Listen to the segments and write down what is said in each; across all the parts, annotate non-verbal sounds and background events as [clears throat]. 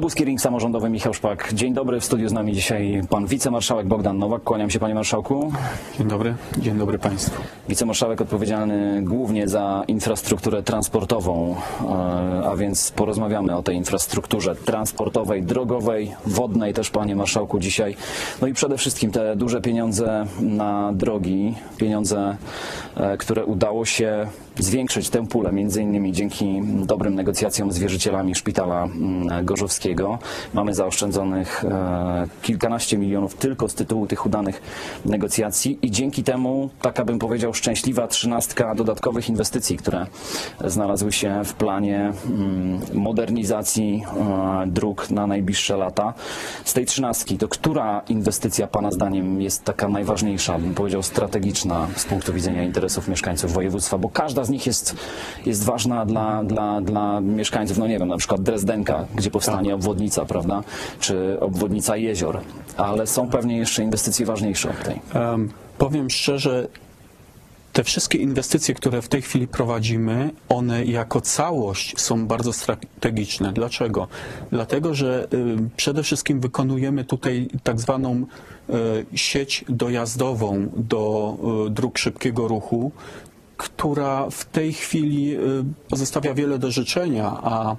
Lubuski Ring Samorządowy Michał Szpak. Dzień dobry, w studiu z nami dzisiaj pan wicemarszałek Bogdan Nowak. Kłaniam się panie marszałku. Dzień dobry, dzień dobry Państwu. Wicemarszałek odpowiedzialny głównie za infrastrukturę transportową, e, a więc porozmawiamy o tej infrastrukturze transportowej, drogowej, wodnej też panie marszałku dzisiaj. No i przede wszystkim te duże pieniądze na drogi, pieniądze, e, które udało się zwiększyć tę pulę, między innymi dzięki dobrym negocjacjom z wierzycielami szpitala mm, gorzowskiego. Mamy zaoszczędzonych e, kilkanaście milionów tylko z tytułu tych udanych negocjacji i dzięki temu, taka bym powiedział, szczęśliwa trzynastka dodatkowych inwestycji, które znalazły się w planie mm, modernizacji e, dróg na najbliższe lata. Z tej trzynastki, to która inwestycja Pana zdaniem jest taka najważniejsza, bym powiedział strategiczna z punktu widzenia interesów mieszkańców województwa, bo każda z nich jest, jest ważna dla, dla, dla mieszkańców, no nie wiem, na przykład Drezdenka, gdzie powstanie obwodnica, prawda, czy obwodnica jezior, ale są pewnie jeszcze inwestycje ważniejsze od tej. Em, powiem szczerze, te wszystkie inwestycje, które w tej chwili prowadzimy, one jako całość są bardzo strategiczne. Dlaczego? Dlatego, że przede wszystkim wykonujemy tutaj tak zwaną y, sieć dojazdową do y, dróg szybkiego ruchu, która w tej chwili y, pozostawia wiele do życzenia, a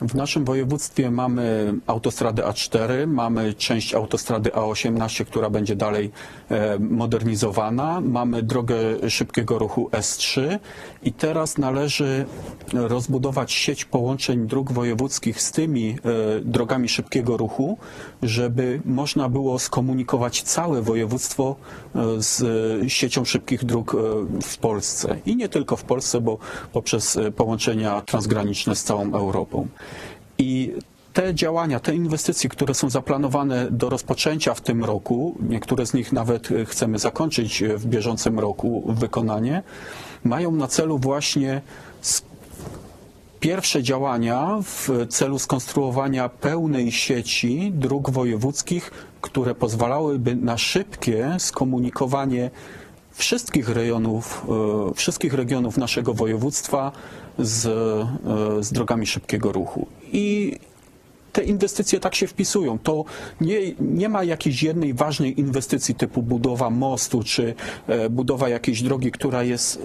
w naszym województwie mamy autostradę A4, mamy część autostrady A18, która będzie dalej e, modernizowana, mamy drogę szybkiego ruchu S3 i teraz należy rozbudować sieć połączeń dróg wojewódzkich z tymi e, drogami szybkiego ruchu, żeby można było skomunikować całe województwo e, z siecią szybkich dróg w Polsce. I nie tylko w Polsce, bo poprzez połączenia transgraniczne z całą Europą. I te działania, te inwestycje, które są zaplanowane do rozpoczęcia w tym roku, niektóre z nich nawet e, chcemy zakończyć e, w bieżącym roku wykonanie, mają na celu właśnie pierwsze działania w celu skonstruowania pełnej sieci dróg wojewódzkich, które pozwalałyby na szybkie skomunikowanie wszystkich rejonów, e, wszystkich regionów naszego województwa z, e, z drogami szybkiego ruchu. I te inwestycje tak się wpisują. To nie, nie ma jakiejś jednej ważnej inwestycji typu budowa mostu czy e, budowa jakiejś drogi, która jest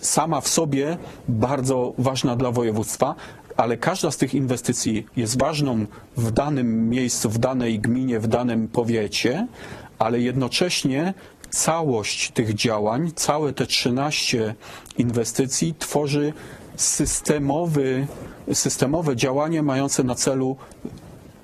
sama w sobie bardzo ważna dla województwa, ale każda z tych inwestycji jest ważną w danym miejscu, w danej gminie, w danym powiecie, ale jednocześnie całość tych działań, całe te 13 inwestycji tworzy systemowy, systemowe działanie mające na celu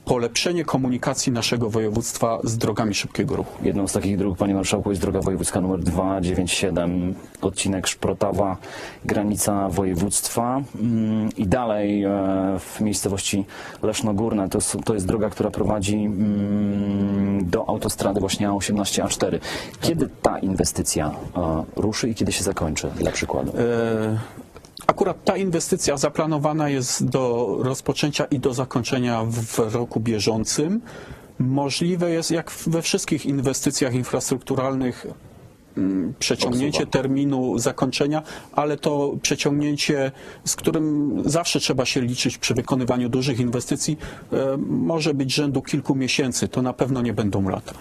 polepszenie komunikacji naszego województwa z drogami szybkiego ruchu. Jedną z takich dróg, panie marszałku, jest droga wojewódzka numer 297, odcinek Szprotawa, granica województwa Mm, i dalej e, w miejscowości Lesznogórne. To, jest- to jest droga, która prowadzi mm, do autostrady właśnie A18, A4. Kiedy ta inwestycja e, ruszy i kiedy się zakończy, dla przykładu? E, Akurat ta inwestycja zaplanowana jest do rozpoczęcia i do zakończenia w roku bieżącym. Możliwe jest, jak we wszystkich inwestycjach infrastrukturalnych, mm, przeciągnięcie Odsuwa. terminu zakończenia, ale to przeciągnięcie, z którym zawsze trzeba się liczyć przy wykonywaniu dużych inwestycji, e, może być rzędu kilku miesięcy. To na pewno nie będą lata.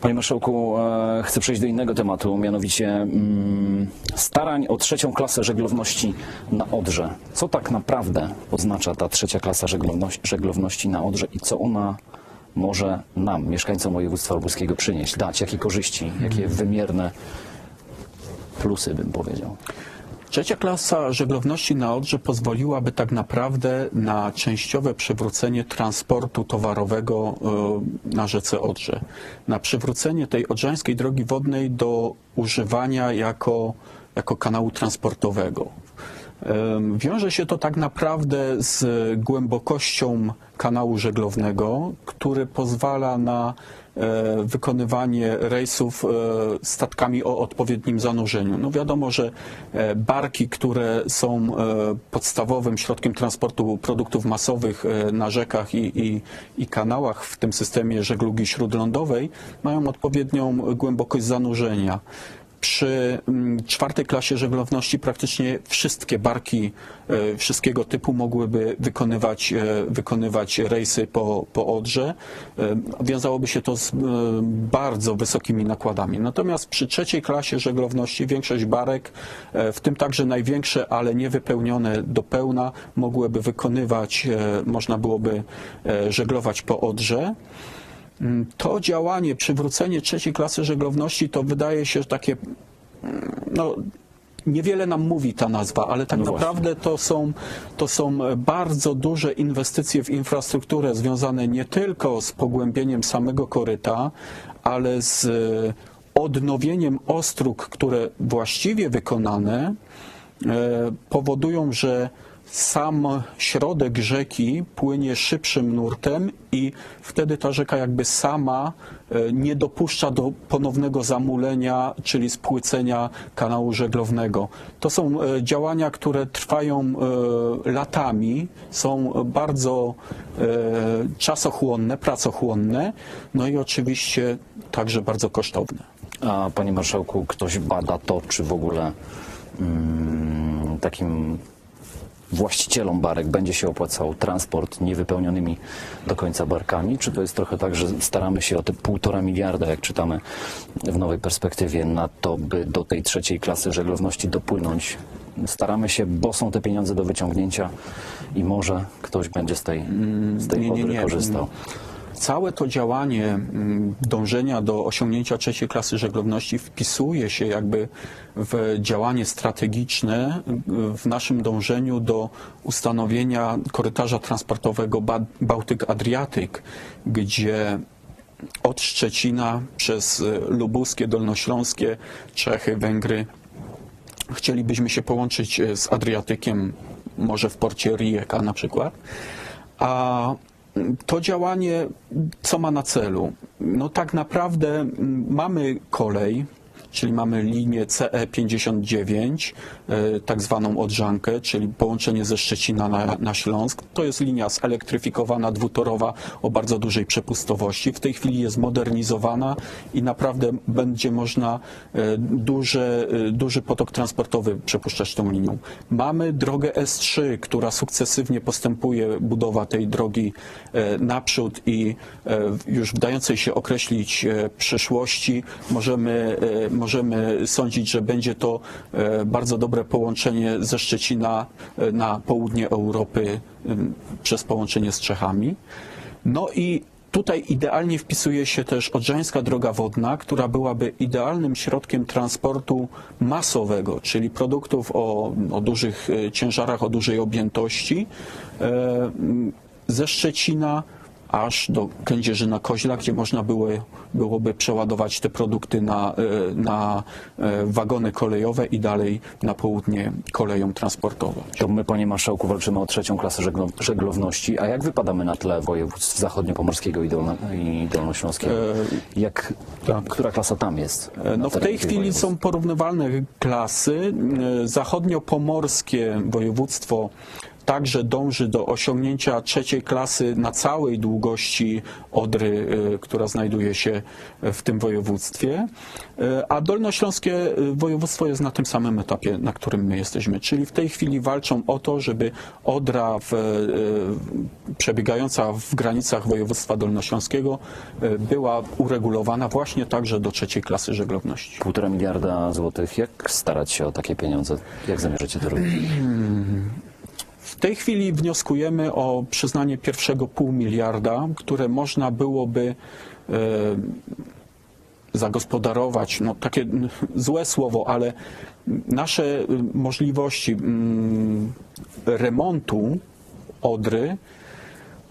Panie Marszałku, e, chcę przejść do innego tematu, mianowicie mm, starań o trzecią klasę żeglowności na Odrze. Co tak naprawdę oznacza ta trzecia klasa żeglowności, żeglowności na Odrze i co ona może nam, mieszkańcom województwa lubuskiego przynieść, dać, jakie korzyści, jakie wymierne plusy, bym powiedział. Trzecia klasa żeglowności na Odrze pozwoliłaby tak naprawdę na częściowe przywrócenie transportu towarowego e, na rzece Odrze. Na przywrócenie tej odrzańskiej drogi wodnej do używania jako, jako kanału transportowego. Wiąże się to tak naprawdę z głębokością kanału żeglownego, który pozwala na e, wykonywanie rejsów e, statkami o odpowiednim zanurzeniu. No wiadomo, że e, barki, które są podstawowym środkiem transportu produktów masowych na rzekach i, i, i kanałach w tym systemie żeglugi śródlądowej, mają odpowiednią głębokość zanurzenia. Przy mm, czwartej klasie żeglowności praktycznie wszystkie barki e, wszystkiego typu mogłyby wykonywać, e, wykonywać rejsy po, po Odrze. E, Wiązałoby się to z bardzo wysokimi nakładami. Natomiast przy trzeciej klasie żeglowności większość barek, w tym także największe, ale nie wypełnione do pełna, mogłyby wykonywać, można byłoby żeglować po Odrze. Mm, To działanie, przywrócenie trzeciej klasy żeglowności, to wydaje się że takie, mm, no, niewiele nam mówi ta nazwa, ale tak No naprawdę to są, to są bardzo duże inwestycje w infrastrukturę związane nie tylko z pogłębieniem samego koryta, ale z e, odnowieniem ostróg, które właściwie wykonane e, powodują, że sam środek rzeki płynie szybszym nurtem i wtedy ta rzeka jakby sama e, nie dopuszcza do ponownego zamulenia, czyli spłycenia kanału żeglownego. To są e, działania, które trwają e, latami, są bardzo czasochłonne, pracochłonne, no i oczywiście także bardzo kosztowne. A panie marszałku, ktoś bada to, czy w ogóle mm, takim właścicielom barek będzie się opłacał transport niewypełnionymi do końca barkami? Czy to jest trochę tak, że staramy się o te półtora miliarda, jak czytamy w nowej perspektywie, na to, by do tej trzeciej klasy żeglowności dopłynąć? Staramy się, bo są te pieniądze do wyciągnięcia i może ktoś będzie z tej, z tej nie, nie, wody nie. korzystał. Całe to działanie mm, dążenia do osiągnięcia trzeciej klasy żeglowności wpisuje się jakby w działanie strategiczne y, w naszym dążeniu do ustanowienia korytarza transportowego Ba- Bałtyk-Adriatyk, gdzie od Szczecina przez y, Lubuskie, Dolnośląskie, Czechy, Węgry chcielibyśmy się połączyć e, z Adriatykiem, może w porcie Rijeka na przykład. A to działanie, co ma na celu? No tak naprawdę mm, mamy kolej, czyli mamy linię CE59, e, tak zwaną odżankę, czyli połączenie ze Szczecina na, na Śląsk. To jest linia zelektryfikowana, dwutorowa o bardzo dużej przepustowości. W tej chwili jest modernizowana i naprawdę będzie można e, duże, e, duży potok transportowy przepuszczać tą linią. Mamy drogę S3, która sukcesywnie postępuje, budowa tej drogi naprzód i już w dającej się określić przyszłości możemy, e, możemy sądzić, że będzie to e, bardzo dobre połączenie ze Szczecina e, na południe Europy przez połączenie z Czechami. No i Tutaj idealnie wpisuje się też Odrzańska Droga Wodna, która byłaby idealnym środkiem transportu masowego, czyli produktów o, o dużych e, ciężarach, o dużej objętości ze Szczecina aż do Kędzierzyna Koźla, gdzie można było, byłoby przeładować te produkty na, e, na e, wagony kolejowe i dalej na południe koleją transportować. To my, panie marszałku, walczymy o trzecią klasę żeglo- żeglowności. A jak wypadamy na tle województw zachodniopomorskiego i, dolno, i dolnośląskiego? Jak, tak. Która klasa tam jest? E, No w tej chwili województw? są porównywalne klasy. E, Zachodniopomorskie województwo także dąży do osiągnięcia trzeciej klasy na całej długości Odry, e, która znajduje się w tym województwie, E, a dolnośląskie e, województwo jest na tym samym etapie, na którym my jesteśmy. Czyli w tej chwili walczą o to, żeby Odra w, przebiegająca w granicach województwa dolnośląskiego była uregulowana właśnie także do trzeciej klasy żeglowności. Półtora miliarda złotych. Jak starać się o takie pieniądze? Jak zamierzacie to robić? [clears throat] W tej chwili wnioskujemy o przyznanie pierwszego pół miliarda, które można byłoby e, zagospodarować, no takie złe słowo, ale nasze y, możliwości mm, remontu Odry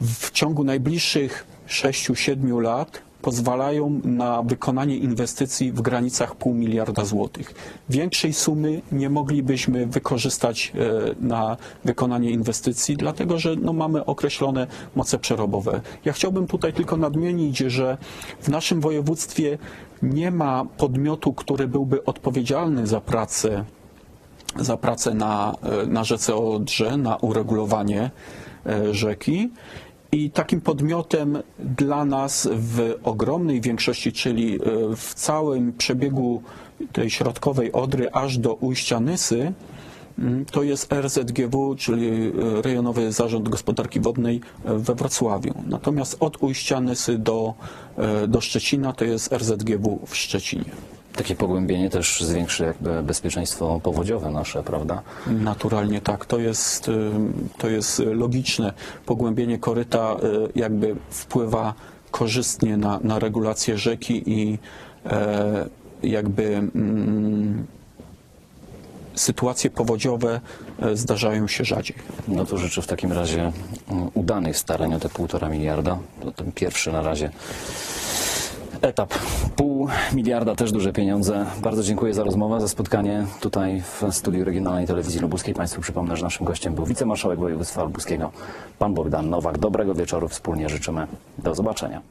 w ciągu najbliższych 6-7 lat pozwalają na wykonanie inwestycji w granicach pół miliarda złotych. Większej sumy nie moglibyśmy wykorzystać e, na wykonanie inwestycji, dlatego że no, mamy określone moce przerobowe. Ja chciałbym tutaj tylko nadmienić, że w naszym województwie nie ma podmiotu, który byłby odpowiedzialny za pracę za pracę na, e, na rzece Odrze, na uregulowanie e, rzeki. I takim podmiotem dla nas w ogromnej większości, czyli e, w całym przebiegu tej środkowej Odry aż do ujścia Nysy, mm, to jest RZGW, czyli e, Rejonowy Zarząd Gospodarki Wodnej we Wrocławiu. Natomiast od ujścia Nysy do, e, do Szczecina to jest RZGW w Szczecinie. Takie pogłębienie też zwiększy jakby bezpieczeństwo powodziowe nasze, prawda? Naturalnie tak, to jest, to jest logiczne. Pogłębienie koryta y, jakby wpływa korzystnie na, na regulację rzeki i e, jakby mm, sytuacje powodziowe e, zdarzają się rzadziej. No to życzę w takim razie mm, udanych starań o te półtora miliarda. To ten pierwszy na razie etap. Pół miliarda też duże pieniądze. Bardzo dziękuję za rozmowę, za spotkanie tutaj w studiu Regionalnej Telewizji Lubuskiej. Państwu przypomnę, że naszym gościem był wicemarszałek województwa lubuskiego, pan Bogdan Nowak. Dobrego wieczoru wspólnie życzymy. Do zobaczenia.